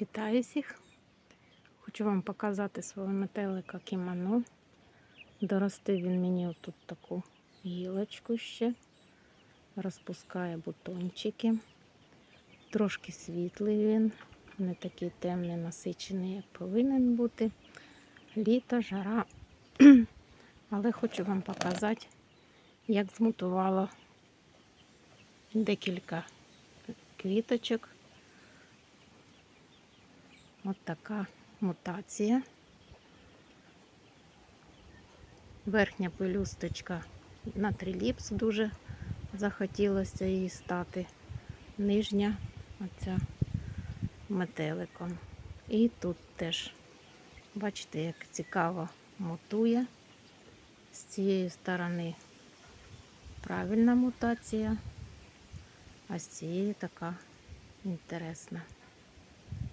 Вітаю всіх! Хочу вам показати свого метелика кімоно. Доростив він мені отут таку гілочку ще. Розпускає бутончики. Трошки світлий він, не такий темний, насичений, як повинен бути. Літо, жара. Але хочу вам показати, як змутувало декілька квіточок. От така мутація. Верхня пелюсточка на триліпс дуже захотілося їй стати. Нижня оця метеликом. І тут теж, бачите, як цікаво мутує. З цієї сторони правильна мутація, а з цієї така інтересна.